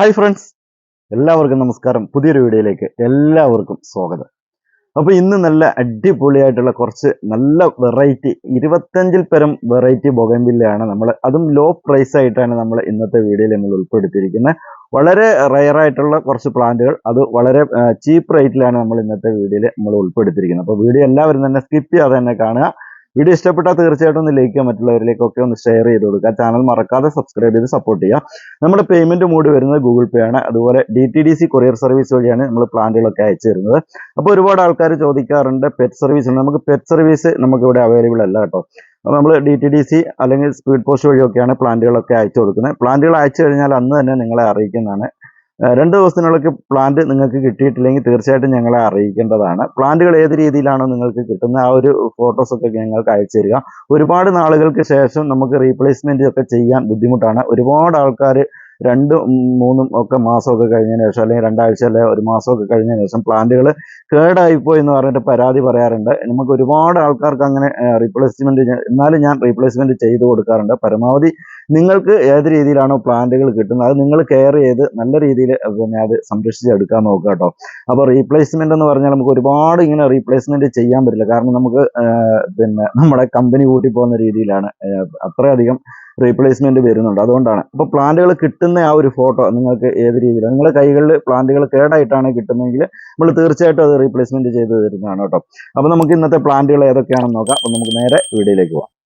Hi friends എല്ലാവർക്കും നമസ്കാരം. പുതിയൊരു വീഡിയോയിലേക്ക് എല്ലാവർക്കും സ്വാഗതം. അപ്പോൾ ഇന്ന് നല്ല അടിപൊളിയായിട്ടുള്ള കുറച്ച് നല്ല വെറൈറ്റി ഇരുപത്തഞ്ചിൽ പരം വെറൈറ്റി ബൊഗൻവില്ലയാണ് നമ്മൾ. അതും ലോ പ്രൈസ് ആയിട്ടാണ് നമ്മൾ ഇന്നത്തെ വീഡിയോയിൽ നമ്മൾ ഉൾപ്പെടുത്തിയിരിക്കുന്നത്. വളരെ റയർ ആയിട്ടുള്ള കുറച്ച് പ്ലാന്റുകൾ അത് വളരെ ചീപ്പ് റേറ്റിലാണ് നമ്മൾ ഇന്നത്തെ വീഡിയോയിൽ നമ്മൾ ഉൾപ്പെടുത്തിയിരിക്കുന്നത്. അപ്പോൾ വീഡിയോ എല്ലാവരും തന്നെ സ്കിപ്പ് ചെയ്യാതെ തന്നെ കാണുക. വീഡിയോ ഇഷ്ടപ്പെട്ടാൽ തീർച്ചയായിട്ടും ഒന്ന് ലൈക്ക് ചെയ്യുക മറ്റുള്ളവരിലേക്കൊക്കെ ഒന്ന് ഷെയർ ചെയ്ത് കൊടുക്കുക. ചാനൽ മറക്കാതെ സബ്സ്ക്രൈബ് ചെയ്ത് സപ്പോർട്ട് ചെയ്യുക. നമ്മുടെ പേയ്മെന്റ് മൂഡ് വരുന്നത് ഗൂഗിൾ പേ ആണ്. അതുപോലെ D T D C courier service വഴിയാണ് നമ്മൾ പ്ലാന്റുകളൊക്കെ അയച്ചു തരുന്നത്. അപ്പോൾ ഒരുപാട് ആൾക്കാർ ചോദിക്കാറുണ്ട് പെറ്റ് സർവീസ് നമുക്ക് പെറ്റ് സർവീസ് നമുക്ക് ഇവിടെ അവൈലബിൾ അല്ല കേട്ടോ. അപ്പോൾ നമ്മൾ ഡി ടി ഡി സി അല്ലെങ്കിൽ സ്പീഡ് പോസ്റ്റ് വഴിയൊക്കെയാണ് പ്ലാന്റുകളൊക്കെ അയച്ചു കൊടുക്കുന്നത്. പ്ലാന്റുകൾ അയച്ചു കഴിഞ്ഞാൽ അന്ന് തന്നെ നിങ്ങളെ അറിയിക്കുന്നതാണ്. രണ്ട് ദിവസത്തിനുള്ളിൽ പ്ലാന്റ് നിങ്ങൾക്ക് കിട്ടിയിട്ടില്ലെങ്കിൽ തീർച്ചയായിട്ടും ഞങ്ങളെ അറിയിക്കേണ്ടതാണ്. പ്ലാന്റുകൾ ഏത് രീതിയിലാണോ നിങ്ങൾക്ക് കിട്ടുന്ന ആ ഒരു ഫോട്ടോസൊക്കെ ഞങ്ങൾക്ക് അയച്ചു തരിക. ഒരുപാട് നാളുകൾക്ക് ശേഷം നമുക്ക് റീപ്ലേസ്മെന്റ് ഒക്കെ ചെയ്യാൻ ബുദ്ധിമുട്ടാണ്. ഒരുപാട് ആൾക്കാർ രണ്ടും മൂന്നും ഒക്കെ മാസമൊക്കെ കഴിഞ്ഞതിന് ശേഷം അല്ലെങ്കിൽ രണ്ടാഴ്ച അല്ലെ ഒരു മാസമൊക്കെ കഴിഞ്ഞതിന് ശേഷം പ്ലാന്റുകൾ കേടായിപ്പോയി എന്ന് പറഞ്ഞിട്ട് പരാതി പറയാറുണ്ട്. നമുക്ക് ഒരുപാട് ആൾക്കാർക്ക് അങ്ങനെ റീപ്ലേസ്മെന്റ് എന്നാലും ഞാൻ റീപ്ലേസ്മെന്റ് ചെയ്തു കൊടുക്കാറുണ്ട്. പരമാവധി നിങ്ങൾക്ക് ഏത് രീതിയിലാണോ പ്ലാന്റുകൾ കിട്ടുന്നത് അത് നിങ്ങൾ കെയർ ചെയ്ത് നല്ല രീതിയിൽ പിന്നെ അത് സംരക്ഷിച്ചെടുക്കാൻ നോക്കുക കേട്ടോ. അപ്പോൾ റീപ്ലേസ്മെന്റ് എന്ന് പറഞ്ഞാൽ നമുക്ക് ഒരുപാട് ഇങ്ങനെ റീപ്ലേസ്മെന്റ് ചെയ്യാൻ പറ്റില്ല. കാരണം നമുക്ക് പിന്നെ നമ്മുടെ കമ്പനി കൂട്ടി പോകുന്ന രീതിയിലാണ് അത്രയധികം റീപ്ലേസ്മെന്റ് വരുന്നുണ്ട്. അതുകൊണ്ടാണ്. അപ്പോൾ പ്ലാന്റുകൾ കിട്ടുന്ന ആ ഒരു ഫോട്ടോ നിങ്ങൾക്ക് ഏത് രീതിയിലാണ് നിങ്ങളുടെ കൈകളിൽ പ്ലാന്റുകൾ കേടായിട്ടാണ് കിട്ടുന്നതെങ്കിൽ നമ്മൾ തീർച്ചയായിട്ടും അത് റീപ്ലേസ്മെന്റ് ചെയ്ത് തരുന്നതാണ് കേട്ടോ. അപ്പോൾ നമുക്ക് ഇന്നത്തെ പ്ലാന്റുകൾ ഏതൊക്കെയാണെന്ന് നോക്കാം. അപ്പോൾ നമുക്ക് നേരെ വീഡിയോയിലേക്ക് പോകാം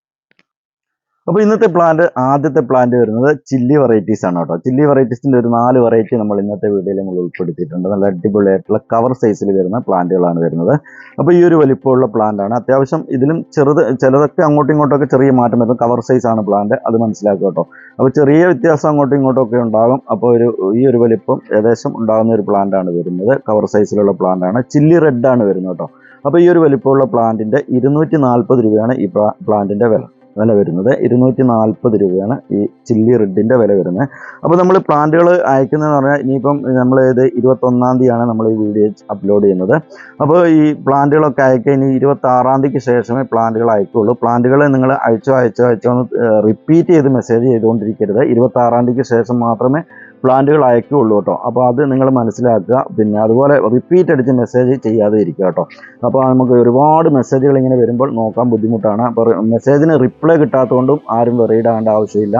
അപ്പോൾ ഇന്നത്തെ പ്ലാന്റ് ആദ്യത്തെ പ്ലാന്റ് വരുന്നത് ചില്ലി വെറൈറ്റീസ് ആണ് കേട്ടോ. ചില്ലി വെറൈറ്റീസിന്റെ ഒരു നാല് വെറൈറ്റി നമ്മൾ ഇന്നത്തെ വീഡിയോയിൽ നമ്മൾ ഉൾപ്പെടുത്തിയിട്ടുണ്ട്. നല്ല അടിപൊളിയായിട്ടുള്ള കവർ സൈസിൽ വരുന്ന പ്ലാന്റുകളാണ് വരുന്നത്. അപ്പോൾ ഈ ഒരു വലിപ്പമുള്ള പ്ലാന്റാണ് അത്യാവശ്യം ഇതിലും ചെറുത് ചിലതൊക്കെ അങ്ങോട്ടും ഇങ്ങോട്ടൊക്കെ ചെറിയ മാറ്റം വരും കവർ സൈസ് ആണ് പ്ലാന്റ് അത് മനസ്സിലാക്കുക കേട്ടോ. അപ്പോൾ ചെറിയ വ്യത്യാസം അങ്ങോട്ടും ഇങ്ങോട്ടും ഒക്കെ ഉണ്ടാകും. അപ്പോൾ ഒരു ഈ ഒരു വലിപ്പം ഏകദേശം ഉണ്ടാകുന്ന ഒരു പ്ലാന്റാണ് വരുന്നത്. കവർ സൈസിലുള്ള പ്ലാന്റാണ് ചില്ലി റെഡ് ആണ് വരുന്നത് കേട്ടോ. അപ്പോൾ ഈ ഒരു വലിപ്പമുള്ള പ്ലാന്റിന്റെ ഇരുന്നൂറ്റി രൂപയാണ് ഈ പ്ലാന്റിന്റെ വില. വില വരുന്നത്. ഇരുന്നൂറ്റി നാൽപ്പത് രൂപയാണ് ഈ ചില്ലി റെഡിന്റെ വില വരുന്നത്. അപ്പോൾ നമ്മൾ പ്ലാന്റുകൾ അയക്കുന്നതെന്ന് പറഞ്ഞാൽ ഇനിയിപ്പം നമ്മൾ ഇത് ഇരുപത്തൊന്നാം തീയതിയാണ് നമ്മൾ ഈ വീഡിയോ അപ്ലോഡ് ചെയ്യുന്നത്. അപ്പോൾ ഈ പ്ലാന്റുകളൊക്കെ അയക്കുക ഇനി ഇരുപത്തി ആറാം തീയതിക്ക് ശേഷമേ പ്ലാന്റുകൾ അയക്കുള്ളൂ പ്ലാന്റുകൾ നിങ്ങൾ അയച്ചോ അയച്ചോ അയച്ചോ എന്ന് റിപ്പീറ്റ് ചെയ്ത് മെസ്സേജ് ചെയ്തുകൊണ്ടിരിക്കരുത്. ഇരുപത്തി ആറാം തീയതിക്ക് ശേഷം മാത്രമേ പ്ലാന്റുകൾ അയക്കുകയുള്ളൂ കേട്ടോ. അപ്പോൾ അത് നിങ്ങൾ മനസ്സിലാക്കുക. പിന്നെ അതുപോലെ റിപ്പീറ്റ് അടിച്ച് മെസ്സേജ് ചെയ്യാതെ ഇരിക്കുക കേട്ടോ. അപ്പോൾ നമുക്ക് ഒരുപാട് മെസ്സേജുകൾ ഇങ്ങനെ വരുമ്പോൾ നോക്കാൻ ബുദ്ധിമുട്ടാണ്. അപ്പോൾ മെസ്സേജിന് റിപ്ലൈ കിട്ടാത്തതുകൊണ്ടും ആരും വെറീഡ് ആവേണ്ട ആവശ്യമില്ല.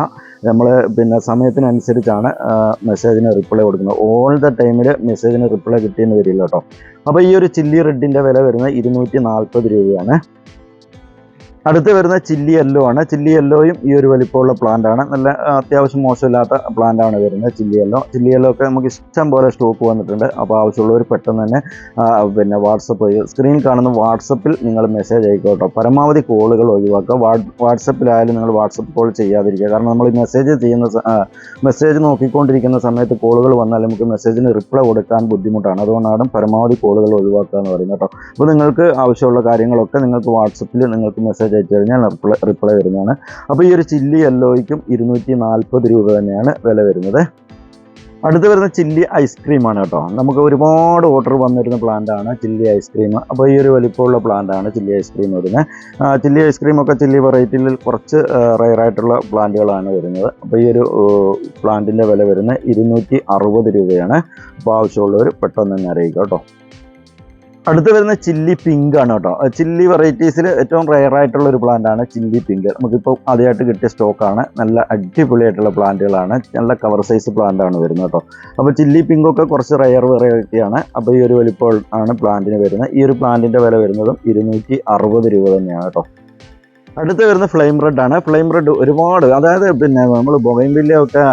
നമ്മൾ പിന്നെ സമയത്തിനനുസരിച്ചാണ് മെസ്സേജിന് റിപ്ലൈ കൊടുക്കുന്നത്. ഓൾ ദ ടൈമിൽ മെസ്സേജിന് റിപ്ലൈ കിട്ടിയെന്ന് വരില്ല കേട്ടോ. അപ്പോൾ ഈ ഒരു ചില്ലി റെഡിന്റെ വില വരുന്നത് ഇരുന്നൂറ്റി നാൽപ്പത് രൂപയാണ്. അടുത്ത് വരുന്ന ചില്ലി യെല്ലോ ആണ്. ചില്ലി യെല്ലോയും ഈ ഒരു വലിപ്പമുള്ള പ്ലാന്റ് ആണ്. നല്ല അത്യാവശ്യം മോശമില്ലാത്ത പ്ലാന്റ് ആണ് വരുന്നത് ചില്ലി യെല്ലോ ചില്ലി യെല്ലോ ഒക്കെ നമുക്ക് ഇഷ്ടം പോലെ സ്റ്റോക്ക് വന്നിട്ടുണ്ട്. അപ്പോൾ ആവശ്യമുള്ളവർ പെട്ടെന്ന് തന്നെ പിന്നെ വാട്സപ്പ് സ്ക്രീൻ കാണുന്ന വാട്സപ്പിൽ നിങ്ങൾ മെസ്സേജ് അയക്കുക കേട്ടോ പരമാവധി കോളുകൾ ഒഴിവാക്കുക. വാട് വാട്സപ്പിലായാലും നിങ്ങൾ വാട്സപ്പ് കോൾ ചെയ്യാതിരിക്കുക. കാരണം നമ്മൾ ഈ മെസ്സേജ് ചെയ്യുന്ന മെസ്സേജ് നോക്കിക്കൊണ്ടിരിക്കുന്ന സമയത്ത് കോളുകൾ വന്നാൽ നമുക്ക് മെസ്സേജിന് റിപ്ലൈ കൊടുക്കാൻ ബുദ്ധിമുട്ടാണ്. അതുകൊണ്ടാണ് പരമാവധി കോളുകൾ ഒഴിവാക്കുക എന്ന് പറയുന്നത് കേട്ടോ. അപ്പോൾ നിങ്ങൾക്ക് ആവശ്യമുള്ള കാര്യങ്ങളൊക്കെ നിങ്ങൾക്ക് വാട്സപ്പിൽ നിങ്ങൾക്ക് മെസ്സേജ് അയച്ചു കഴിഞ്ഞാൽ റിപ്ലൈ റിപ്ലൈ വരുന്നതാണ്. അപ്പോൾ ഈ ഒരു ചില്ലി യെല്ലോയ്ക്കും ഇരുന്നൂറ്റി നാൽപ്പത് രൂപ തന്നെയാണ് വില വരുന്നത്. അടുത്ത് വരുന്ന ചില്ലി ഐസ്ക്രീമാണ് കേട്ടോ. നമുക്ക് ഒരുപാട് ഓർഡർ വന്നിരുന്ന പ്ലാന്റാണ് ചില്ലി ഐസ്ക്രീം അപ്പോൾ ഈ ഒരു വലിപ്പമുള്ള പ്ലാന്റാണ് ചില്ലി ഐസ്ക്രീം വരുന്നത്. ചില്ലി ഐസ്ക്രീം ഒക്കെ ചില്ലി വെറൈറ്റിയിൽ കുറച്ച് റയറായിട്ടുള്ള പ്ലാന്റുകളാണ് വരുന്നത്. അപ്പോൾ ഈ ഒരു പ്ലാന്റിന്റെ വില വരുന്നത് ഇരുന്നൂറ്റി രൂപയാണ്. അപ്പോൾ ആവശ്യമുള്ളവർ പെട്ടെന്ന് തന്നെ അറിയിക്കാം കേട്ടോ. അടുത്ത് വരുന്ന ചില്ലി പിങ്ക് ആണ് കേട്ടോ. ചില്ലി വെറൈറ്റീസിൽ ഏറ്റവും റെയർ ആയിട്ടുള്ള ഒരു പ്ലാന്റ് ആണ് ചില്ലി പിങ്ക് നമുക്കിപ്പോൾ ആദ്യമായിട്ട് കിട്ടിയ സ്റ്റോക്കാണ് നല്ല അടിപൊളിയായിട്ടുള്ള പ്ലാന്റുകളാണ് നല്ല കവർ സൈസ് പ്ലാന്റ് ആണ് വരുന്നത് കേട്ടോ. അപ്പോൾ ചില്ലി പിങ്ക് ഒക്കെ കുറച്ച് റയർ വെറൈറ്റിയാണ് അപ്പോൾ ഈ ഒരു വലിപ്പം ആണ് പ്ലാന്റിന് വരുന്നത്. ഈ ഒരു പ്ലാന്റിന്റെ വില വരുന്നതും ഇരുന്നൂറ്റി അറുപത് രൂപ തന്നെയാണ് കേട്ടോ. അടുത്ത് വരുന്ന ഫ്ലെയിം റെഡ് ആണ്. ഫ്ലെയിം റെഡ് ഒരുപാട്. അതായത് പിന്നെ നമ്മൾ ബൊഗൈൻ ഒക്കെ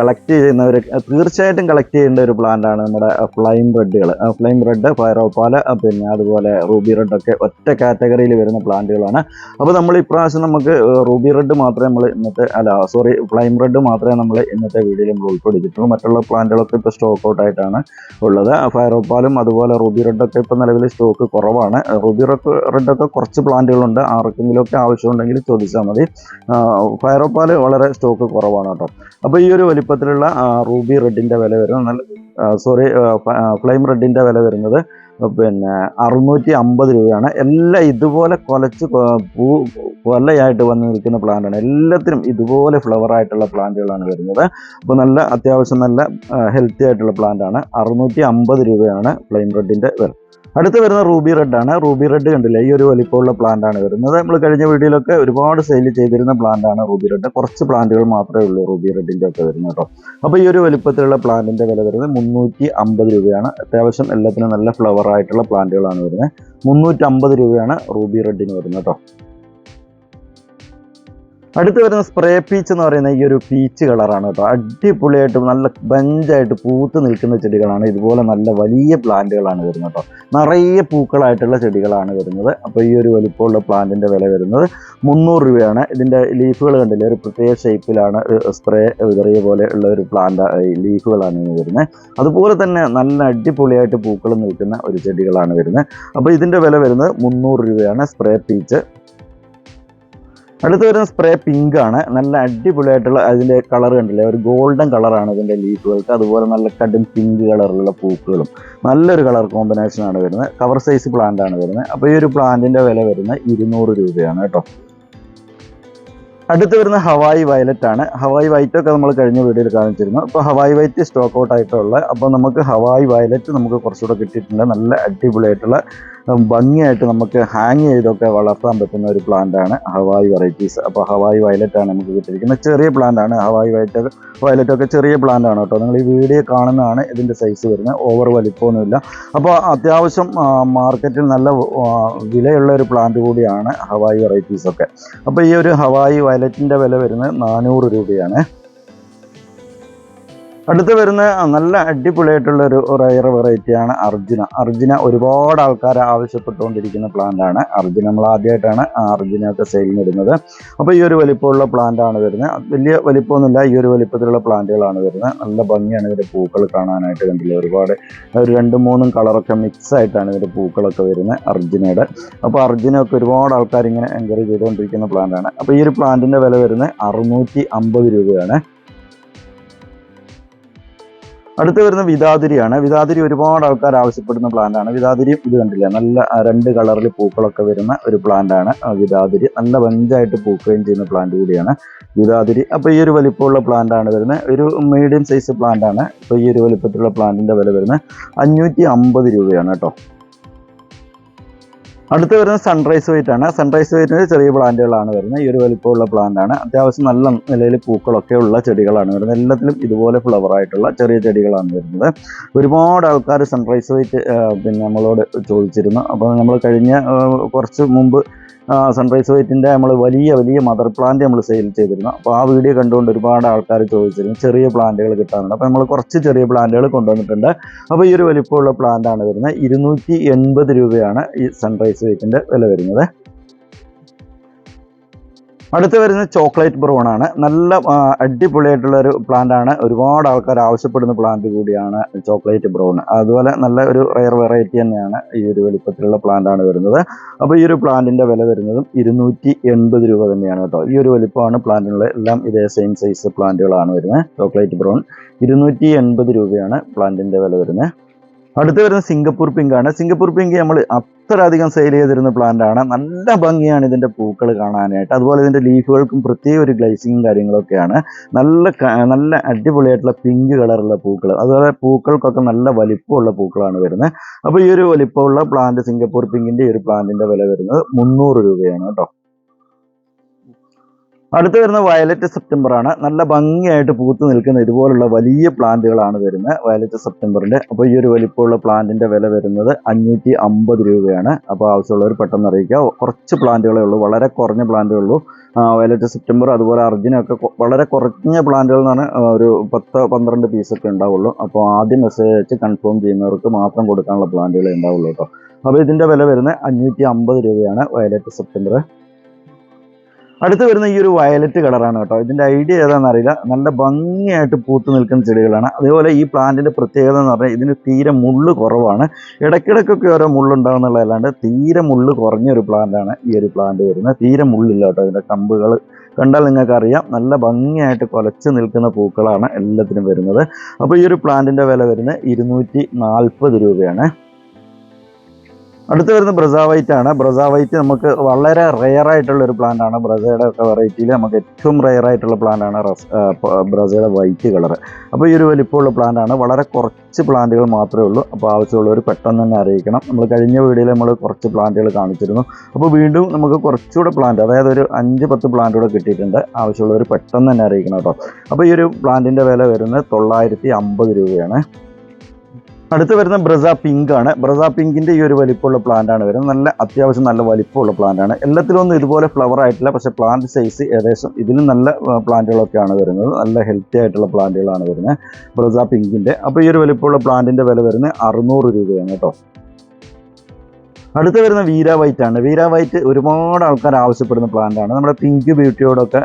കളക്ട് ചെയ്യുന്നവർ തീർച്ചയായിട്ടും കളക്ട് ചെയ്യേണ്ട ഒരു പ്ലാന്റ് ആണ് നമ്മുടെ ഫ്ലൈം റെഡുകൾ ഫ്ലൈം റെഡ് ഫയറോപ്പാല പിന്നെ അതുപോലെ റൂബി റെഡ് ഒക്കെ ഒറ്റ കാറ്റഗറിയിൽ വരുന്ന പ്ലാന്റുകളാണ് അപ്പോൾ നമ്മൾ ഇപ്രാവശ്യം നമുക്ക് റൂബി റെഡ് മാത്രമേ നമ്മൾ ഇന്നത്തെ അല്ല സോറി ഫ്ലൈം റെഡ് മാത്രമേ നമ്മൾ ഇന്നത്തെ വീഡിയോയിൽ നമ്മൾ ഉൾപ്പെടുത്തിയിട്ടുള്ളൂ. മറ്റുള്ള പ്ലാന്റുകളൊക്കെ ഇപ്പോൾ സ്റ്റോക്ക് ഔട്ട് ആയിട്ടാണ് ഉള്ളത്. ഫയറോപ്പാലും അതുപോലെ റൂബി റെഡൊക്കെ ഇപ്പോൾ നിലവിൽ സ്റ്റോക്ക് കുറവാണ്. റൂബി റെഡ് റെഡൊക്കെ കുറച്ച് പ്ലാന്റുകളുണ്ട് ആർക്കെങ്കിലുമൊക്കെ ആവശ്യമുണ്ടെങ്കിൽ ചോദിച്ചാൽ മതി. ഫയറോപ്പാൽ വളരെ സ്റ്റോക്ക് കുറവാണ് കേട്ടോ. അപ്പോൾ ഈ ഒരു വലിപ്പത്തിലുള്ള റൂബി റെഡിന്റെ വില വരുന്നത് സോറി ഫ്ലെയിം റെഡിന്റെ വില വരുന്നത് പിന്നെ അറുന്നൂറ്റി അമ്പത് രൂപയാണ്. എല്ലാം ഇതുപോലെ കൊലച്ച് പൂ കൊലയായിട്ട് വന്ന് നിൽക്കുന്ന പ്ലാന്റാണ്. എല്ലാത്തിനും ഇതുപോലെ ഫ്ലവർ ആയിട്ടുള്ള പ്ലാന്റുകളാണ് വരുന്നത്. അപ്പോൾ നല്ല അത്യാവശ്യം നല്ല ഹെൽത്തി ആയിട്ടുള്ള പ്ലാന്റാണ്. അറുന്നൂറ്റി അമ്പത് രൂപയാണ് ഫ്ലൈം റെഡിന്റെ വില. അടുത്ത് വരുന്ന റൂബി റെഡ് ആണ്. റൂബി റെഡ് കണ്ടില്ലേ? ഈ ഒരു വലിപ്പമുള്ള പ്ലാന്റ് ആണ് വരുന്നത്. നമ്മൾ കഴിഞ്ഞ വീഡിയോയിലൊക്കെ ഒരുപാട് സെയിൽ ചെയ്തിരുന്ന പ്ലാന്റ് ആണ് റൂബി റെഡ്. കുറച്ച് പ്ലാന്റുകൾ മാത്രമേ ഉള്ളൂ റൂബി റെഡിന്റെ ഒക്കെ വരുന്നത് കേട്ടോ അപ്പോൾ ഈ ഒരു വലിപ്പത്തിലുള്ള പ്ലാന്റിന്റെ വില വരുന്നത് മുന്നൂറ്റി അമ്പത് രൂപയാണ്. അത്യാവശ്യം എല്ലാത്തിനും നല്ല ഫ്ലവർ ആയിട്ടുള്ള പ്ലാന്റുകളാണ് വരുന്നത്. മുന്നൂറ്റി അമ്പത് രൂപയാണ് റൂബി റെഡിന് വരുന്നത് കേട്ടോ അടുത്ത് വരുന്ന സ്പ്രേ പീച്ച് എന്ന് പറയുന്ന ഈ ഒരു പീച്ച് കളറാണ് കേട്ടോ. അടിപൊളിയായിട്ട് നല്ല ബഞ്ചായിട്ട് പൂത്ത് നിൽക്കുന്ന ചെടികളാണ്. ഇതുപോലെ നല്ല വലിയ പ്ലാന്റുകളാണ് വരുന്നത് കേട്ടോ. നിറയെ പൂക്കളായിട്ടുള്ള ചെടികളാണ് വരുന്നത്. അപ്പോൾ ഈ ഒരു വലിപ്പമുള്ള പ്ലാന്റിന്റെ വില വരുന്നത് മുന്നൂറ് രൂപയാണ്. ഇതിന്റെ ലീഫുകൾ കണ്ടില്ലേ? ഒരു പ്രത്യേക ഷേപ്പിലാണ് സ്പ്രേ വിതറിയ പോലെ ഉള്ള ഒരു പ്ലാന്റ് ലീഫുകളാണ് ഇനി വരുന്നത്. അതുപോലെ തന്നെ നല്ല അടിപൊളിയായിട്ട് പൂക്കൾ നിൽക്കുന്ന ഒരു ചെടികളാണ് വരുന്നത്. അപ്പോൾ ഇതിന്റെ വില വരുന്നത് മുന്നൂറ് രൂപയാണ്. സ്പ്രേ പീച്ച് അടുത്ത് വരുന്ന സ്പ്രേ പിങ്ക് ആണ്. നല്ല അടിപൊളിയായിട്ടുള്ള അതിന്റെ കളർ കണ്ടില്ലേ? ഒരു ഗോൾഡൻ കളറാണ് ഇതിന്റെ ലീഫുകൾക്ക് അതുപോലെ നല്ല കടും പിങ്ക് കളറിലുള്ള പൂക്കളും. നല്ലൊരു കളർ കോമ്പിനേഷൻ ആണ് വരുന്നത്. കവർ സൈസ് പ്ലാന്റ് ആണ് വരുന്നത്. അപ്പോൾ ഈ ഒരു പ്ലാന്റിന്റെ വില വരുന്നത് ഇരുന്നൂറ് രൂപയാണ് കേട്ടോ. അടുത്ത് വരുന്ന ഹവായി വയലറ്റ് ആണ്. ഹവായി വൈറ്റ് ഒക്കെ നമ്മൾ കഴിഞ്ഞ വീഡിയോയിൽ കാണിച്ചിരുന്നു. അപ്പോൾ ഹവായി വൈറ്റ് സ്റ്റോക്ക് ഔട്ട് ആയിട്ടുള്ള അപ്പോൾ നമുക്ക് ഹവായി വയലറ്റ് നമുക്ക് കുറച്ചുകൂടെ കിട്ടിയിട്ടുണ്ട്. നല്ല അടിപൊളിയായിട്ടുള്ള ഭംഗിയായിട്ട് നമുക്ക് ഹാങ് ചെയ്തൊക്കെ വളർത്താൻ പറ്റുന്ന ഒരു പ്ലാന്റ് ആണ് ഹവായി വെറൈറ്റീസ് അപ്പോൾ ഹവായ് ആണ് നമുക്ക് കിട്ടിയിരിക്കുന്നത്. ചെറിയ പ്ലാന്റ് ആണ്. ഹവായി വയലറ്റ് വയലറ്റ് ഒക്കെ ചെറിയ പ്ലാന്റ് ആണ് കേട്ടോ. നിങ്ങൾ ഈ വീഡിയോ കാണുന്നതാണ് ഇതിന്റെ സൈസ് വരുന്നത്. ഓവർ വലിപ്പമൊന്നുമില്ല അപ്പോൾ അത്യാവശ്യം മാർക്കറ്റിൽ നല്ല വിലയുള്ള ഒരു പ്ലാന്റ് കൂടിയാണ് ഹവായ് വെറൈറ്റീസ് ഒക്കെ. അപ്പോൾ ഈ ഒരു ഹവായ് വയലറ്റിന്റെ വില വരുന്നത് നാനൂറ് രൂപയാണ്. അടുത്ത് വരുന്ന നല്ല അടിപൊളിയായിട്ടുള്ള ഒരു റയർ വെറൈറ്റിയാണ് അർജുന. അർജുന ഒരുപാട് ആൾക്കാർ ആവശ്യപ്പെട്ടുകൊണ്ടിരിക്കുന്ന പ്ലാന്റ് ആണ്. അർജുന നമ്മൾ ആദ്യമായിട്ടാണ് അർജുന ഒക്കെ സെയിലിന് ഇടുന്നത് അപ്പോൾ ഈ ഒരു വലിപ്പമുള്ള പ്ലാന്റ് ആണ് വരുന്നത്. വലിയ വലിപ്പമൊന്നുമില്ല ഈ ഒരു വലിപ്പത്തിലുള്ള പ്ലാന്റുകളാണ് വരുന്നത്. നല്ല ഭംഗിയാണ് ഇതിന്റെ പൂക്കൾ കാണാനായിട്ട് കണ്ടില്ല? ഒരുപാട് ഒരു രണ്ടും മൂന്നും കളറൊക്കെ മിക്സ് ആയിട്ടാണ് ഇവരുടെ പൂക്കളൊക്കെ വരുന്നത് അർജുനയുടെ. അപ്പോൾ അർജുനൊക്കെ ഒരുപാട് ആൾക്കാർ ഇങ്ങനെ എൻകറേജ് ചെയ്തുകൊണ്ടിരിക്കുന്ന പ്ലാന്റ് ആണ്. അപ്പോൾ ഈ ഒരു പ്ലാന്റിന്റെ വില വരുന്നത് അറുന്നൂറ്റി രൂപയാണ്. അടുത്ത് വരുന്ന വിതാതിരിയാണ്. വിതാതിരി ഒരുപാട് ആൾക്കാർ ആവശ്യപ്പെടുന്ന പ്ലാന്റ് ആണ്. വിതാതിരി ഇത് കണ്ടില്ലേ? നല്ല രണ്ട് കളറിൽ പൂക്കളൊക്കെ വരുന്ന ഒരു പ്ലാന്റ് ആണ് വിതാതിരി. നല്ല വഞ്ചായിട്ട് പൂക്കുകയും ചെയ്യുന്ന പ്ലാന്റ് കൂടിയാണ് വിതാതിരി. അപ്പോൾ ഈ ഒരു വലിപ്പമുള്ള പ്ലാന്റ് ആണ് വരുന്നത്. ഒരു മീഡിയം സൈസ് പ്ലാന്റ് ആണ്. അപ്പോൾ ഈ ഒരു വലിപ്പത്തിലുള്ള പ്ലാന്റിന്റെ വില വരുന്നത് അഞ്ഞൂറ്റി അമ്പത് രൂപയാണ് കേട്ടോ. അടുത്ത് വരുന്നത് സൺറൈസ് വൈറ്റ് ആണ്. സൺറൈസ് വൈറ്റിന്റെ ചെറിയ പ്ലാന്റുകളാണ് വരുന്നത്. ഈ ഒരു വലിപ്പമുള്ള പ്ലാന്റ് ആണ്. അത്യാവശ്യം നല്ല നിലയിൽ പൂക്കളൊക്കെ ഉള്ള ചെടികളാണ് വരുന്നത്. എല്ലാത്തിലും ഇതുപോലെ ഫ്ലവർ ആയിട്ടുള്ള ചെറിയ ചെടികളാണ് വരുന്നത്. ഒരുപാട് ആൾക്കാർ സൺറൈസ് വൈറ്റ് പിന്നെ നമ്മളോട് ചോദിച്ചിരുന്നു. അപ്പോൾ നമ്മൾ കഴിഞ്ഞ കുറച്ച് മുമ്പ് സൺറൈസ് വൈറ്റിന്റെ നമ്മൾ വലിയ വലിയ മദർ പ്ലാന്റ് നമ്മൾ സെയിൽ ചെയ്തിരുന്നു. അപ്പോൾ ആ വീഡിയോ കണ്ടുകൊണ്ട് ഒരുപാട് ആൾക്കാർ ചോദിച്ചിരുന്നു ചെറിയ പ്ലാന്റുകൾ കിട്ടാറുണ്ട് അപ്പോൾ നമ്മൾ കുറച്ച് ചെറിയ പ്ലാന്റുകൾ കൊണ്ടുവന്നിട്ടുണ്ട്. അപ്പോൾ ഈ ഒരു വലിപ്പമുള്ള പ്ലാന്റ് ആണ് വരുന്നത്. ഇരുന്നൂറ്റി രൂപയാണ് ഈ സൺറൈസ് വൈറ്റിന്റെ വില വരുന്നത്. അടുത്ത് വരുന്നത് ചോക്ലേറ്റ് ബ്രൗൺ ആണ്. നല്ല അടിപൊളിയായിട്ടുള്ള ഒരു പ്ലാന്റ് ആണ്. ഒരുപാട് ആൾക്കാർ ആവശ്യപ്പെടുന്ന പ്ലാന്റ് കൂടിയാണ് ചോക്ലേറ്റ് ബ്രൗൺ. അതുപോലെ നല്ല ഒരു റയർ വെറൈറ്റി തന്നെയാണ് ഈ ഒരു വലിപ്പത്തിലുള്ള പ്ലാന്റ് ആണ് വരുന്നത്. അപ്പോൾ ഈ ഒരു പ്ലാന്റിന്റെ വില വരുന്നതും ഇരുന്നൂറ്റി എൺപത് രൂപ തന്നെയാണ് കേട്ടോ. ഈ ഒരു വലിപ്പമാണ് പ്ലാന്റിനുള്ള എല്ലാം ഇതേ സെയിം സൈസ് പ്ലാന്റുകളാണ് വരുന്നത്. ചോക്ലേറ്റ് ബ്രൗൺ ഇരുന്നൂറ്റി എൺപത് രൂപയാണ് പ്ലാന്റിന്റെ വില വരുന്നത്. അടുത്ത് വരുന്ന സിംഗപ്പൂർ പിങ്ക് ആണ്. സിംഗപ്പൂർ പിങ്ക് നമ്മൾ അത്രയധികം സെയിൽ ചെയ്തിരുന്ന പ്ലാന്റ് ആണ്. നല്ല ഭംഗിയാണ് ഇതിന്റെ പൂക്കൾ കാണാനായിട്ട്. അതുപോലെ ഇതിന്റെ ലീഫുകൾക്കും പ്രത്യേക ഒരു ഗ്ലൈസിങ്ങും കാര്യങ്ങളൊക്കെയാണ്. നല്ല നല്ല അടിപൊളിയായിട്ടുള്ള പിങ്ക് കളറുള്ള പൂക്കൾ അതുപോലെ പൂക്കൾക്കൊക്കെ നല്ല വലിപ്പമുള്ള പൂക്കളാണ് വരുന്നത്. അപ്പോൾ ഈ ഒരു വലിപ്പമുള്ള പ്ലാന്റ് സിംഗപ്പൂർ പിങ്കിന്റെ ഈ ഒരു പ്ലാന്റിന്റെ വില വരുന്നത് മുന്നൂറ് രൂപയാണ് കേട്ടോ. അടുത്ത് വരുന്ന വയലറ്റ് സെപ്റ്റംബർ ആണ്. നല്ല ഭംഗിയായിട്ട് പൂത്ത് നിൽക്കുന്ന ഇതുപോലുള്ള വലിയ പ്ലാന്റുകളാണ് വരുന്നത് വയലറ്റ് സെപ്റ്റംബറിൽ അപ്പോൾ ഈ ഒരു വലിപ്പമുള്ള പ്ലാന്റിന്റെ വില വരുന്നത് അഞ്ഞൂറ്റി അമ്പത് രൂപയാണ്. അപ്പോൾ ആവശ്യമുള്ളവർ പെട്ടെന്ന് അറിയിക്കുക. കുറച്ച് പ്ലാന്റുകളേ ഉള്ളൂ. വളരെ കുറഞ്ഞ പ്ലാന്റുകളേ ഉള്ളൂ. വയലറ്റ് സെപ്റ്റംബർ അതുപോലെ അർജുനൊക്കെ വളരെ കുറഞ്ഞ പ്ലാന്റുകൾ എന്നാണ് ഒരു പത്ത് പന്ത്രണ്ട് പീസൊക്കെ ഉണ്ടാവുള്ളൂ. അപ്പോൾ ആദ്യം മെസ്സേജ് അയച്ച് കൺഫേം ചെയ്യുന്നവർക്ക് മാത്രം കൊടുക്കാനുള്ള പ്ലാന്റുകളേ ഉണ്ടാവുള്ളൂ കേട്ടോ. അപ്പോൾ ഇതിന്റെ വില വരുന്നത് അഞ്ഞൂറ്റി അമ്പത് രൂപയാണ് വയലറ്റ് സെപ്റ്റംബർ അടുത്ത് വരുന്ന ഈ ഒരു വയലറ്റ് കളറാണ് കേട്ടോ. ഇതിന്റെ ഐഡിയ ഏതാണെന്ന് അറിയില്ല. നല്ല ഭംഗിയായിട്ട് പൂത്ത് നിൽക്കുന്ന ചെടികളാണ്. അതേപോലെ ഈ പ്ലാന്റിന്റെ പ്രത്യേകത എന്ന് പറഞ്ഞാൽ ഇതിന് തീരെ മുള്ള് കുറവാണ്. ഇടയ്ക്കിടയ്ക്കൊക്കെ ഓരോ മുള്ളുണ്ടാകുന്നുള്ളതല്ലാണ്ട് തീരെ മുള്ള് കുറഞ്ഞ ഒരു പ്ലാന്റ് ആണ് ഈ ഒരു പ്ലാന്റ് വരുന്നത്. തീരെ മുള്ളില്ല കേട്ടോ ഇതിന്റെ കമ്പുകൾ കണ്ടാൽ നിങ്ങൾക്കറിയാം. നല്ല ഭംഗിയായിട്ട് കൊലച്ച് നിൽക്കുന്ന പൂക്കളാണ് എല്ലാത്തിനും വരുന്നത്. അപ്പോൾ ഈ ഒരു പ്ലാന്റിന്റെ വില വരുന്നത് ഇരുന്നൂറ്റി നാൽപ്പത് രൂപയാണ്. അടുത്ത് വരുന്ന ബ്രസാവൈറ്റ് ആണ്. ബ്രസാവൈറ്റ് നമുക്ക് വളരെ റെയർ ആയിട്ടുള്ള ഒരു പ്ലാന്റ് ആണ്. ബ്രസയുടെ ഒക്കെ വെറൈറ്റിയിൽ നമുക്ക് ഏറ്റവും റെയർ ആയിട്ടുള്ള പ്ലാന്റ് ആണ് ബ്രസയുടെ വൈറ്റ് കളർ അപ്പോൾ ഈ ഒരു വലിപ്പമുള്ള പ്ലാന്റ് ആണ്. വളരെ കുറച്ച് പ്ലാന്റുകൾ മാത്രമേ ഉള്ളൂ. അപ്പോൾ ആവശ്യമുള്ളവർ പെട്ടെന്ന് തന്നെ അറിയിക്കണം. നമ്മൾ കഴിഞ്ഞ വീഡിയോയിൽ നമ്മൾ കുറച്ച് പ്ലാന്റുകൾ കാണിച്ചിരുന്നു. അപ്പോൾ വീണ്ടും നമുക്ക് കുറച്ചുകൂടെ പ്ലാന്റ് അതായത് ഒരു അഞ്ച് പത്ത് പ്ലാന്റ് കൂടെ കിട്ടിയിട്ടുണ്ട്. ആവശ്യമുള്ളവർ പെട്ടെന്ന് തന്നെ അറിയിക്കണം കേട്ടോ. അപ്പോൾ ഈ ഒരു പ്ലാന്റിന്റെ വില വരുന്നത് തൊള്ളായിരത്തി രൂപയാണ്. അടുത്ത് വരുന്ന ബ്രസ പിങ്ക് ആണ്. ബ്രസ പിങ്കിന്റെ ഈ ഒരു വലിപ്പമുള്ള പ്ലാന്റ് ആണ് വരുന്നത്. നല്ല അത്യാവശ്യം നല്ല വലിപ്പമുള്ള പ്ലാന്റ് ആണ്. എല്ലാത്തിലൊന്നും ഇതുപോലെ ഫ്ലവർ ആയിട്ടില്ല. പക്ഷേ പ്ലാന്റ് സൈസ് ഏകദേശം ഇതിലും നല്ല പ്ലാന്റുകളൊക്കെയാണ് വരുന്നത്. നല്ല ഹെൽത്തി ആയിട്ടുള്ള പ്ലാന്റുകളാണ് വരുന്നത്. ബ്രസ പിങ്കിന്റെ അപ്പോൾ ഈ ഒരു വലിപ്പമുള്ള പ്ലാന്റിന്റെ വില വരുന്നത് അറുന്നൂറ് രൂപയാണ് കേട്ടോ. അടുത്ത് വരുന്ന വീര വൈറ്റ് ആണ്. വീര വൈറ്റ് ഒരുപാട് ആൾക്കാർ ആവശ്യപ്പെടുന്ന പ്ലാന്റ് ആണ്. നമ്മുടെ പിങ്ക് ബ്യൂട്ടിയോടൊക്കെ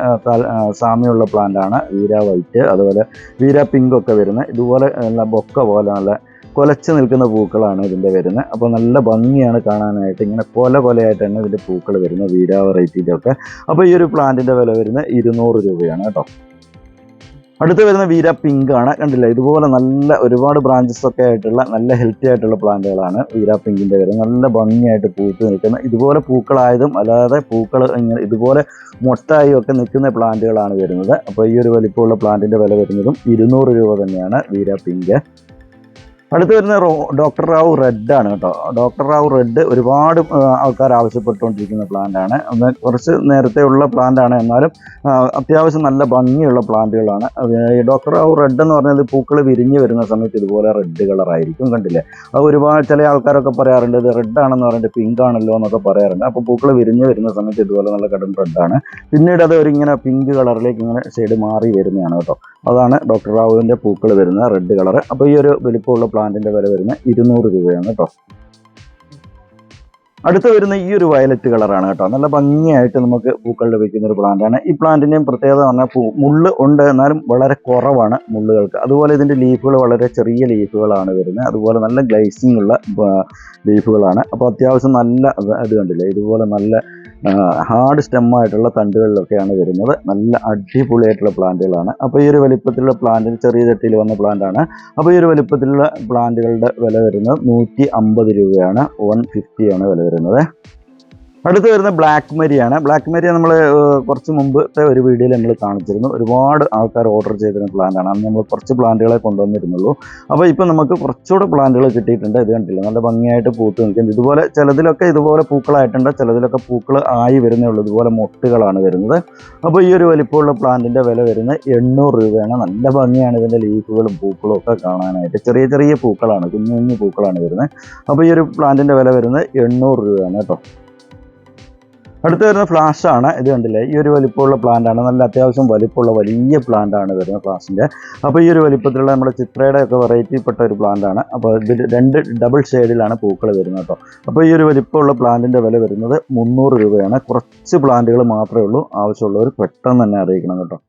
സാമ്യമുള്ള പ്ലാന്റ് ആണ് വീര വൈറ്റ്. അതുപോലെ വീര പിങ്ക് ഒക്കെ വരുന്നത്. ഇതുപോലെ നല്ല ബൊക്ക പോലെ നല്ല കൊലച്ച് നിൽക്കുന്ന പൂക്കളാണ് ഇതിന്റെ വരുന്നത് അപ്പോൾ നല്ല ഭംഗിയാണ് കാണാനായിട്ട് ഇങ്ങനെ കൊല കൊലയായിട്ടാണ് ഇതിന്റെ പൂക്കൾ വരുന്നത് വീര വെറൈറ്റിയിലൊക്കെ അപ്പോൾ ഈ ഒരു പ്ലാന്റിന്റെ വില വരുന്നത് ഇരുന്നൂറ് രൂപയാണ് കേട്ടോ. അടുത്ത് വരുന്ന വീര പിങ്ക് ആണ്. കണ്ടില്ല? ഇതുപോലെ നല്ല ഒരുപാട് ബ്രാഞ്ചസ് ഒക്കെ ആയിട്ടുള്ള നല്ല ഹെൽത്തി ആയിട്ടുള്ള പ്ലാന്റുകളാണ് വീര പിങ്കിന്റെ വരുന്നത് നല്ല ഭംഗിയായിട്ട് പൂത്ത് നിൽക്കുന്ന ഇതുപോലെ പൂക്കളായതും അല്ലാതെ പൂക്കൾ ഇങ്ങനെ ഇതുപോലെ മൊട്ടായി ഒക്കെ നിൽക്കുന്ന പ്ലാന്റുകളാണ് വരുന്നത്. അപ്പോൾ ഈ ഒരു വലിപ്പമുള്ള പ്ലാന്റിന്റെ വില വരുന്നതും ഇരുന്നൂറ് രൂപ തന്നെയാണ് വീര പിങ്ക് അടുത്ത് വരുന്ന ഡോക്ടർ റാവു റെഡ് ആണ് കേട്ടോ. ഡോക്ടർ റാവു റെഡ് ഒരുപാട് ആൾക്കാർ ആവശ്യപ്പെട്ടുകൊണ്ടിരിക്കുന്ന പ്ലാന്റ് ആണ്. ഒന്ന് കുറച്ച് നേരത്തെ ഉള്ള പ്ലാന്റ് ആണ്. എന്നാലും അത്യാവശ്യം നല്ല ഭംഗിയുള്ള പ്ലാന്റുകളാണ് ഡോക്ടർ റാവു റെഡ് എന്ന് പറഞ്ഞത് പൂക്കൾ വിരിഞ്ഞ് വരുന്ന സമയത്ത് ഇതുപോലെ റെഡ് കളർ ആയിരിക്കും. കണ്ടില്ലേ? അത് ഒരുപാട് ചില ആൾക്കാരൊക്കെ പറയാറുണ്ട് ഇത് റെഡ് ആണെന്ന് പറഞ്ഞിട്ട് പിങ്ക് ആണല്ലോ എന്നൊക്കെ പറയാറുണ്ട്. അപ്പോൾ പൂക്കൾ വിരിഞ്ഞ് വരുന്ന സമയത്ത് ഇതുപോലെ നല്ല കടൻ ആണ്. പിന്നീട് അത് ഒരു ഇങ്ങനെ പിങ്ക് കളറിലേക്ക് ഇങ്ങനെ ഷെയ്ഡ് മാറി വരുന്നതാണ് കേട്ടോ. അതാണ് ഡോക്ടർ റാവുവിന്റെ പൂക്കൾ വരുന്ന റെഡ് കളർ അപ്പോൾ ഈ ഒരു വലിപ്പമുള്ള പ്ലാന്റിന്റെ വില വരുന്നത് ഇരുന്നൂറ് രൂപയാണ് കേട്ടോ. അടുത്ത് വരുന്ന ഈ ഒരു വയലറ്റ് കളറാണ് കേട്ടോ. നല്ല ഭംഗിയായിട്ട് നമുക്ക് പൂക്കൾ ലഭിക്കുന്ന ഒരു പ്ലാന്റാണ് ഈ പ്ലാന്റിന്റെയും പ്രത്യേകത പറഞ്ഞാൽ പൂ മുള്ള് ഉണ്ട് എന്നാലും വളരെ കുറവാണ് മുള്ളുകൾക്ക്. അതുപോലെ ഇതിന്റെ ലീഫുകൾ വളരെ ചെറിയ ലീഫുകളാണ് വരുന്നത്. അതുപോലെ നല്ല ഗ്ലൈസിങ് ഉള്ള ലീഫുകളാണ് അപ്പോൾ അത്യാവശ്യം നല്ല ഇത് കണ്ടില്ലേ? ഇതുപോലെ നല്ല ഹാർഡ് സ്റ്റെമ്മായിട്ടുള്ള തണ്ടുകളിലൊക്കെയാണ് വരുന്നത്. നല്ല അടിപൊളിയായിട്ടുള്ള പ്ലാന്റുകളാണ്. അപ്പോൾ ഈ ഒരു വലിപ്പത്തിലുള്ള പ്ലാന്റിന് ചെറിയ ചട്ടിയിൽ വന്ന പ്ലാന്റാണ് അപ്പോൾ ഈ ഒരു വലിപ്പത്തിലുള്ള പ്ലാന്റുകളുടെ വില വരുന്നത് നൂറ്റി അമ്പത് രൂപയാണ്. വൺ ഫിഫ്റ്റിയാണ് വില വരുന്നത്. അടുത്ത് വരുന്ന ബ്ലാക്ക് മരിയാണ് ബ്ലാക്ക് മരി നമ്മൾ കുറച്ച് മുമ്പത്തെ ഒരു വീഡിയോയിൽ നമ്മൾ കാണിച്ചിരുന്നു. ഒരുപാട് ആൾക്കാർ ഓർഡർ ചെയ്തിരുന്ന പ്ലാന്റാണ് അന്ന് നമ്മൾ കുറച്ച് പ്ലാന്റുകളെ കൊണ്ടുവന്നിരുന്നുള്ളൂ. അപ്പോൾ ഇപ്പോൾ നമുക്ക് കുറച്ചുകൂടെ പ്ലാന്റുകൾ കിട്ടിയിട്ടുണ്ട്. ഇത് കണ്ടില്ല? നല്ല ഭംഗിയായിട്ട് പൂത്ത് നിൽക്കുന്നത് ഇതുപോലെ ചിലതിലൊക്കെ ഇതുപോലെ പൂക്കളായിട്ടുണ്ട്. ചിലതിലൊക്കെ പൂക്കൾ ആയി വരുന്നേ ഉള്ളൂ. ഇതുപോലെ മൊട്ടുകളാണ് വരുന്നത്. അപ്പോൾ ഈ ഒരു വലിപ്പമുള്ള പ്ലാന്റിന്റെ വില വരുന്നത് എണ്ണൂറ് രൂപയാണ്. നല്ല ഭംഗിയാണ് ഇതിന്റെ ലീഫുകളും പൂക്കളും ഒക്കെ കാണാനായിട്ട്. ചെറിയ ചെറിയ പൂക്കളാണ്. കുഞ്ഞു കുഞ്ഞു പൂക്കളാണ് വരുന്നത്. അപ്പോൾ ഈ ഒരു പ്ലാന്റിന്റെ വില വരുന്നത് എണ്ണൂറ് രൂപയാണ് കേട്ടോ. അടുത്ത് വരുന്ന ഫ്ലാഷ് ആണ്. ഇത് കണ്ടില്ലേ? ഈ ഒരു വലിപ്പമുള്ള പ്ലാന്റ് ആണ്. നല്ല അത്യാവശ്യം വലിപ്പമുള്ള വലിയ പ്ലാന്റ് ആണ് വരുന്ന ഫ്ലാഷിന്റെ അപ്പോൾ ഈ ഒരു വലിപ്പത്തിലുള്ള നമ്മുടെ ചിത്രയുടെ ഒക്കെ വെറൈറ്റിപ്പെട്ട ഒരു പ്ലാന്റ് ആണ്. അപ്പോൾ ഇതിൽ രണ്ട് ഡബിൾ ഷെയ്ഡിലാണ് പൂക്കൾ വരുന്നത് കേട്ടോ. അപ്പോൾ ഈ ഒരു വലിപ്പമുള്ള പ്ലാന്റിന്റെ വില വരുന്നത് മുന്നൂറ് രൂപയാണ്. കുറച്ച് പ്ലാന്റുകൾ മാത്രമേ ഉള്ളൂ. ആവശ്യമുള്ളവർ പെട്ടെന്ന് തന്നെ അറിയിക്കണം കേട്ടോ.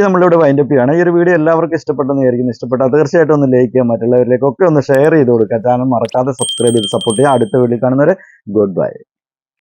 വീഡിയോ നമ്മളിവിടെ വൈൻഡ് അപ്പ് ഈ ഒരു വീഡിയോ എല്ലാവർക്കും ഇഷ്ടപ്പെട്ടെന്ന് വിചാരിക്കുന്നു. ഇഷ്ടപ്പെട്ടാൽ തീർച്ചയായിട്ടും ഒന്ന് ലൈക്ക് ചെയ്യാൻ മറ്റുള്ളവരിലേക്കൊക്കെ ഒന്ന് ഷെയർ ചെയ്ത് കൊടുക്കുക. ചാനൽ മറക്കാതെ സബ്സ്ക്രൈബ് ചെയ്ത് സപ്പോർട്ട് ചെയ്യുക. അടുത്ത വീഡിയോ കാണുന്നവരെ ഗുഡ് ബൈ